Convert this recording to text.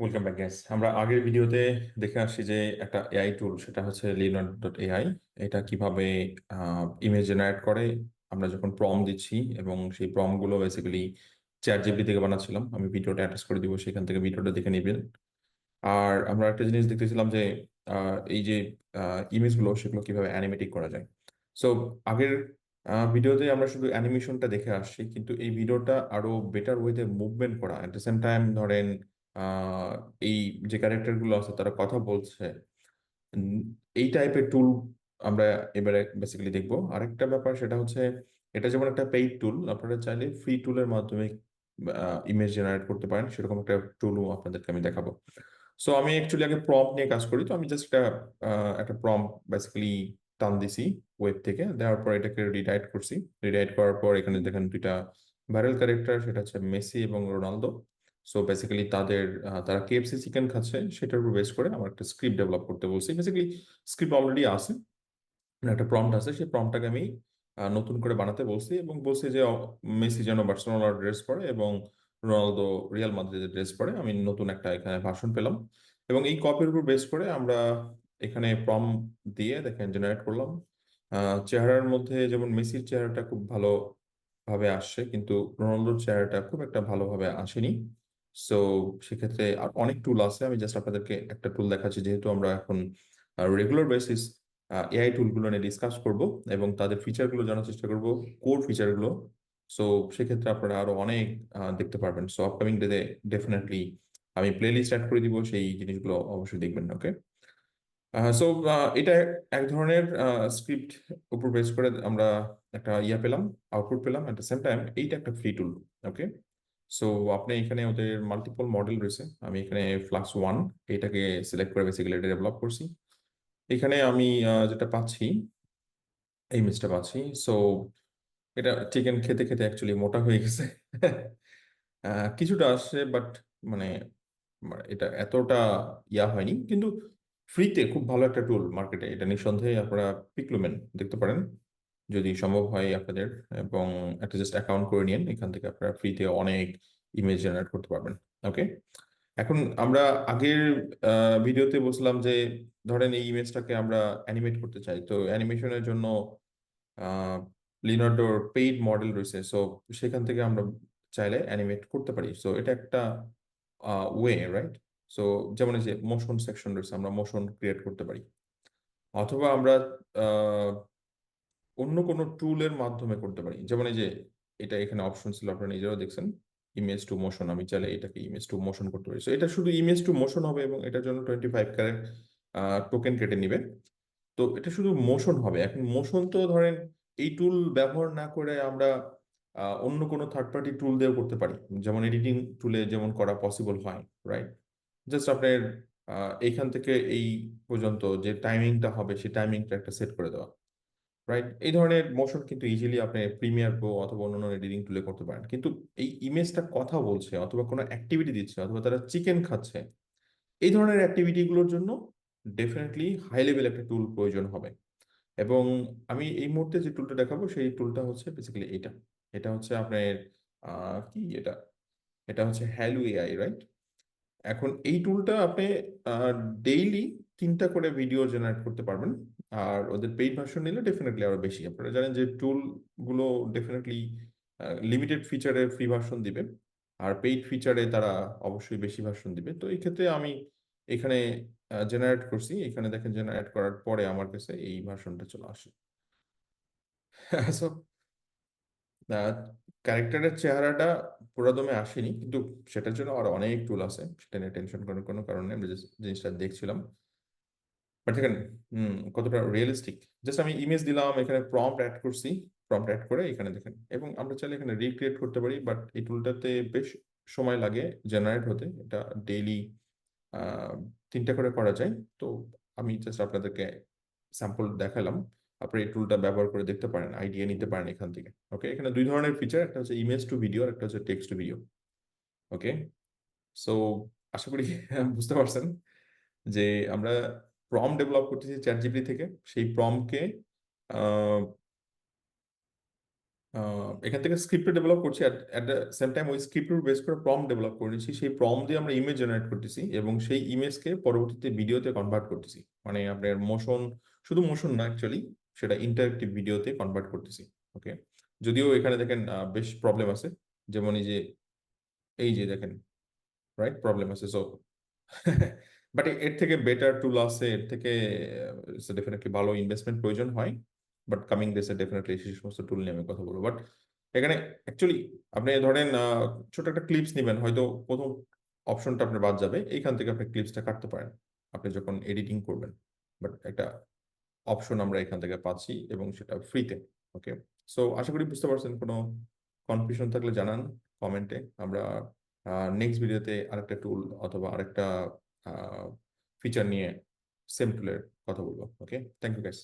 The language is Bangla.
ওয়েলকাম ব্যাক গ্যাস আমরা আগের ভিডিওতে দেখে আসছি যে একটা এআই টুল সেটা হচ্ছে লিওনার্ড ডট এআই এটা কীভাবে ইমেজ জেনারেট করে। আমরা যখন প্রম দিচ্ছি এবং সেই প্রমগুলো বেসিক্যালি চ্যাট জিপিটি থেকে বানাচ্ছিলাম, আমি ভিডিওটা অ্যাটাচ করে দিব, সেখান থেকে ভিডিওটা দেখে নেবেন। আর আমরা একটা জিনিস দেখতেছিলাম যে এই যে ইমেজগুলো সেগুলো কীভাবে অ্যানিমেটিক করা যায়। সো আগের ভিডিওতে আমরা শুধু অ্যানিমেশনটা দেখে আসছি, কিন্তু এই ভিডিওটা আরও বেটার ওয়েতে মুভমেন্ট করা। অ্যাট দ্য সেম টাইম ধরেন এই যে ক্যারেক্টারগুলো আছে, তারা কথা বলছে এই টাইপের টুল আমরা এবারে বেসিক্যালি দেখব। আরেকটা ব্যাপার সেটা হচ্ছে, এটা যেমন একটা পেইড টুল আপনারা চাইলে ফ্রি টুলের মাধ্যমে ইমেজ জেনারেট করতে পারেন, সেরকম একটা টুলও আপনাদেরকে আমি দেখাবো। সো আমি অ্যাকচুয়ালি আগে প্রম্পট নিয়ে কাজ করি, তো আমি জাস্ট একটা একটা প্রম্পট বেসিক্যালি টান দিছি ওয়েব থেকে, দেওয়ার পর এটাকে রিডাইট করছি। রিডাইট করার পর এখানে দেখেন দুইটা ভাইরাল ক্যারেক্টার সেটা হচ্ছে মেসি এবং রোনালদো। সো বেসিক্যালি তাদের তারা কেএফসি চিকেন খাচ্ছে, সেটার উপর বেস করে আমার একটা স্ক্রিপ্ট ডেভেলপ করতে বলছি। বেসিক্যালি স্ক্রিপ্ট অলরেডি আছে, একটা প্রম্পট আছে, সেই প্রম্পটটাকে আমি নতুন করে বানাতে বলছি এবং বলছি যে মেসি যেন বার্সেলোনার ড্রেস পরে এবং রোনালদো রিয়াল মাদ্রিদের ড্রেস পরে, আমি নতুন একটা এখানে ভাষণ পেলাম। এবং এই কপির উপর বেস করে আমরা এখানে প্রম দিয়ে দেখেন জেনারেট করলাম। চেহারার মধ্যে যেমন মেসির চেহারাটা খুব ভালো ভাবে আসছে, কিন্তু রোনালদোর চেহারাটা খুব একটা ভালোভাবে আসেনি। সো সেক্ষেত্রে আর অনেক টুল আছে। আমি জাস্ট আপনাদেরকে একটা টুল দেখাচ্ছি, যেহেতু আমরা এখন রেগুলার বেসিস এআই টুলগুলো নিয়ে ডিসকাস করব এবং তাদের ফিচারগুলো জানার চেষ্টা করব কোর ফিচারগুলো সো সেক্ষেত্রে আপনারা আরও অনেক দেখতে পারবেন। সো আপকামিং ডেতে ডেফিনেটলি আমি প্লে লিস্ট অ্যাড করে দিব, সেই জিনিসগুলো অবশ্যই দেখবেন ওকে সো এটা এক ধরনের স্ক্রিপ্ট উপর বেস করে আমরা একটা ইয়া পেলাম আউটপুট পেলাম অ্যাট দ্য সেম টাইম এইটা একটা ফ্রি টুল ওকে সো আপনি এখানে ওদের মাল্টিপল মডেল রয়েছে। আমি এখানে ফ্লাক্স ওয়ান এটাকে সিলেক্ট করে বেসিক্যালি এটা ডেভেলপ করছি। এখানে আমি যেটা পাচ্ছি এই মিসটা পাচ্ছি। সো এটা চিকেন খেতে খেতে অ্যাকচুয়ালি মোটা হয়ে গেছে। কিছুটা আসছে বাট মানে মানে এটা এতটা ইয়া হয়নি। কিন্তু ফ্রিতে খুব ভালো একটা টুল মার্কেটে এটা নিঃসন্দেহে আপনারা পিকলুমেন দেখতে পারেন। যদি সম্ভব হয় আপনাদের এবং একটা জাস্ট অ্যাকাউন্ট করে নিন, এখান থেকে আপনারা ফ্রিতে অনেক ইমেজ জেনারেট করতে পারবেন ওকে এখন আমরা আগের ভিডিওতে বলছিলাম যে, ধরেন এই ইমেজটাকে আমরা অ্যানিমেট করতে চাই, তো অ্যানিমেশনের জন্য লিনার্ডোর পেইড মডেল রয়েছে সো সেখান থেকে আমরা চাইলে অ্যানিমেট করতে পারি সো এটা একটা ওয়ে রাইট সো যেমন যে মোশন সেকশন রয়েছে, আমরা মোশন ক্রিয়েট করতে পারি, অথবা আমরা অন্য কোনো টুলের মাধ্যমে করতে পারি। যেমন এই যে, এটা এখানে অপশন ছিল, আপনারা নিজেরাও দেখছেন ইমেজ টু মোশন আমি চাইলে এটাকে ইমেজ টু মোশন করতে পারি। সো এটা শুধু ইমেজ টু মোশন হবে এবং এটার জন্য টোয়েন্টি ফাইভ ক্যারেট টোকেন কেটে নিবে। তো, এটা শুধু মোশন হবে। এখন মোশন তো ধরেন, এই টুল ব্যবহার না করে আমরা অন্য কোনো থার্ড পার্টি টুল দিয়েও করতে পারি। যেমন এডিটিং টুলে যেমন করা পসিবল হয় রাইট জাস্ট আপনার এইখান থেকে এই পর্যন্ত যে টাইমিংটা হবে, সেই টাইমিংটা একটা সেট করে দেওয়া। রাইট এই ধরনের মোশন কিন্তু ইজিলি আপনি প্রিমিয়ার প্রো অথবা অন্যান্য এডিটিং টুলে করতে পারেন। কিন্তু এই ইমেজটা কথা বলছে অথবা কোনো অ্যাক্টিভিটি দিচ্ছে অথবা তারা চিকেন খাচ্ছে, এই ধরনের অ্যাক্টিভিটিগুলোর জন্য ডেফিনেটলি হাই লেভেল একটা টুল প্রয়োজন হবে। এবং আমি এই মুহূর্তে যে টুলটা দেখাবো সেই টুলটা হচ্ছে বেসিক্যালি এটা। এটা হচ্ছে আপনার কি এটা? এটা হচ্ছে হ্যালো এআই রাইট এখন এই টুলটা আপনি ডেইলি তিনটা করে ভিডিও জেনারেট করতে পারবেন। আর ওদের পেইড ভার্সন নিলে ডেফিনেটলি আরও বেশি। আপনারা জানেন যে টুলগুলো ডেফিনেটলি লিমিটেড ফিচারে ফ্রি ভার্সন দিবে। আর পেইড ফিচারে তারা অবশ্যই বেশি ভার্সন দিবে। তো এই ক্ষেত্রে আমি এখানে জেনারেট করছি। এখানে দেখেন জেনারেট করার পরে আমার কাছে এই ভার্সনটা চলে আসে। ক্যারেক্টারের চেহারাটা পুরোদমে আসেনি। কিন্তু সেটার জন্য আরও অনেক টুল আছে। সেটা নিয়ে টেনশন করার কোনো কারণে আমরা জিনিসটা দেখছিলাম। বাট দেখেন কতটা রিয়েলিস্টিক জাস্ট আমি ইমেজ দিলাম, এখানে প্রম্পট অ্যাড করছি প্রম্পট অ্যাড করে এখানে দেখেন। এবং আমরা চাইলে এখানে রিক্রিয়েট করতে পারি বাট এই টুলটাতে বেশ সময় লাগে জেনারেট হতে। এটা ডেইলি তিনটা করে করা যায়। তো আমি জাস্ট আপনাদেরকে স্যাম্পল দেখালাম। আপনি এই টুলটা ব্যবহার করে দেখতে পারেন আইডিয়া নিতে পারেন এখান থেকে। ওকে এখানে দুই ধরনের ফিচার একটা হচ্ছে ইমেজ টু ভিডিও আর একটা হচ্ছে text to video okay so আশা করি বুঝতে পারছেন যে আমরা প্রম ডেভেলপ করতেছি চ্যাট জিপিটি থেকে, সেই প্রমকে এখান থেকে স্ক্রিপ্ট ডেভেলপ করছি অ্যাট দ্য সেম টাইম ওই স্ক্রিপ্টের বেস করে প্রম ডেভেলপ করে নিচ্ছি। সেই প্রম দিয়ে আমরা ইমেজ জেনারেট করতেছি এবং সেই ইমেজকে পরবর্তীতে ভিডিওতে কনভার্ট করতেছি। মানে আপনার মোশন শুধু মোশন না অ্যাকচুয়ালি সেটা ইন্টারেক্টিভ ভিডিওতে কনভার্ট করতেছি। ওকে যদিও এখানে দেখেন বেশ প্রবলেম আছে। যেমন এই যে এই যে দেখেন রাইট প্রবলেম আছে। সো বাট এর থেকে বেটার টুল আছে এর থেকে ডেফিনেটলি ভালো ইনভেস্টমেন্ট প্রয়োজন হয়। বাট কামিং ডেসে ডেফিনেটলি সেই সমস্ত টুল নিয়ে আমি কথা বলব। বাট এখানে অ্যাকচুয়ালি আপনি ধরেন ছোট একটা ক্লিপস নেবেন, হয়তো প্রথম অপশনটা আপনার বাদ যাবে। এইখান থেকে আপনি ক্লিপসটা কাটতে পারেন। আপনি যখন এডিটিং করবেন। বাট একটা অপশন আমরা এখান থেকে পাচ্ছি এবং সেটা ফ্রিতে ওকে সো আশা করি বুঝতে পারছেন। কোনো কনফিউশন থাকলে জানান কমেন্টে আমরা নেক্সট ভিডিওতে আরেকটা টুল অথবা আরেকটা ফিচার নিয়ে সেম টুলের কথা বলব ওকে থ্যাংক ইউ গাইস